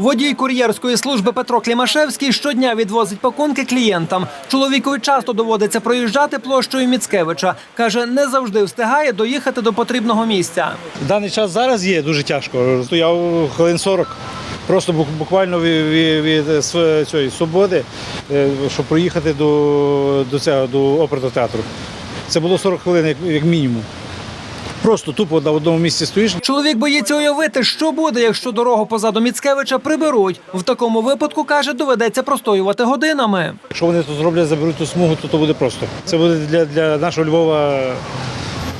Водій кур'єрської служби Петро Клімашевський щодня відвозить пакунки клієнтам. Чоловікові часто доводиться проїжджати площею Міцкевича. Каже, не завжди встигає доїхати до потрібного місця. В даний час зараз є дуже тяжко. Стояв хвилин 40. Просто буквально від, від, від цієї свободи, е, щоб проїхати до, до, цього, до оперного театру. Це було 40 хвилин як, як мінімум. Просто тупо на одному місці стоїш. Чоловік боїться уявити, що буде, якщо дорогу позаду Міцкевича приберуть. В такому випадку каже, доведеться простоювати годинами. Якщо вони тут зроблять, заберуть ту смугу, то, то буде просто. Це буде для, для нашого Львова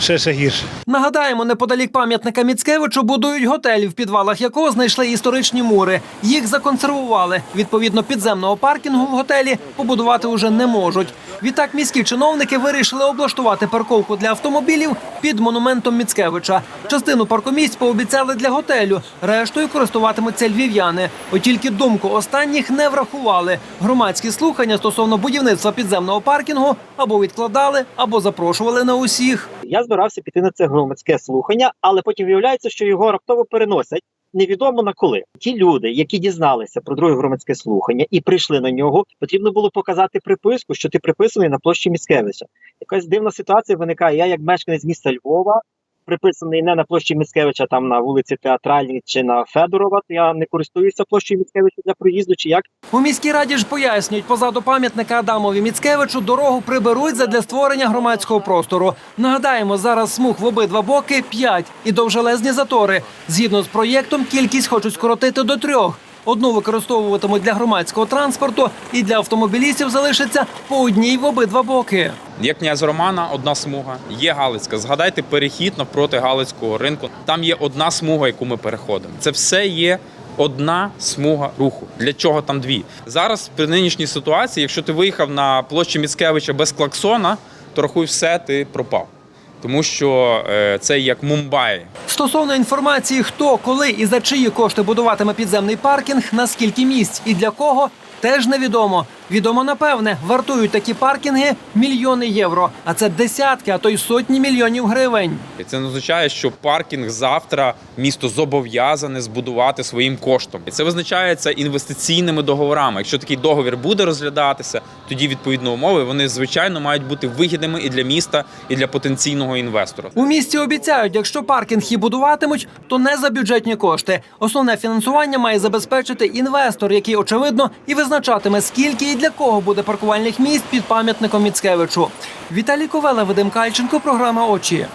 ще, ще гірше. Нагадаємо, неподалік пам'ятника Міцкевичу будують готель, в підвалах якого знайшли історичні мури. Їх законсервували. Відповідно, підземного паркінгу в готелі побудувати уже не можуть. Відтак міські чиновники вирішили облаштувати парковку для автомобілів під монументом Міцкевича. Частину паркомісць пообіцяли для готелю, рештою користуватимуться львів'яни. От тільки думку останніх не врахували. Громадські слухання стосовно будівництва підземного паркінгу або відкладали, або запрошували на усіх. Я збирався піти на це громадське слухання, але потім виявляється, що його раптово переносять. Невідомо на коли ті люди, які дізналися про друге громадське слухання і прийшли на нього, потрібно було показати приписку, що ти приписаний на площі Міцкевича. Якась дивна ситуація виникає. Я, як мешканець міста Львова, приписаний не на площі Міцкевича, там на вулиці Театральній чи на Федорова. Я не користуюся площею Міцкевича для проїзду, чи як У міській раді ж пояснюють, позаду пам'ятника Адамові Міцкевичу дорогу приберуть задля створення громадського простору. Нагадаємо, зараз смуг в обидва боки п'ять і довжелезні затори. Згідно з проєктом, кількість хочуть скоротити до трьох. Одну використовуватимуть для громадського транспорту, і для автомобілістів залишиться по одній в обидва боки. Є князь Романа, одна смуга, є Галицька. Згадайте перехід навпроти Галицького ринку. Там є одна смуга, яку ми переходимо. Це все є одна смуга руху. Для чого там дві? Зараз при нинішній ситуації, якщо ти виїхав на площі Міцкевича без клаксона, то рахуй все, ти пропав. Тому що е, це як Мумбаї. Стосовно інформації, хто, коли і за чиї кошти будуватиме підземний паркінг, на скільки місць і для кого, теж невідомо. Відомо напевне, вартують такі паркінги мільйони євро, а це десятки, а то й сотні мільйонів гривень. Це не означає, що паркінг завтра місто зобов'язане збудувати своїм коштом. Це визначається інвестиційними договорами. Якщо такий договір буде розглядатися, тоді відповідно умови вони звичайно мають бути вигідними і для міста, і для потенційного інвестора. У місті обіцяють, якщо паркінг і будуватимуть, то не за бюджетні кошти. Основне фінансування має забезпечити інвестор, який очевидно і визначатиме, скільки для кого буде паркувальних місць під пам'ятником Міцкевичу. Віталій Ковела, Вадим Кальченко, програма Очі.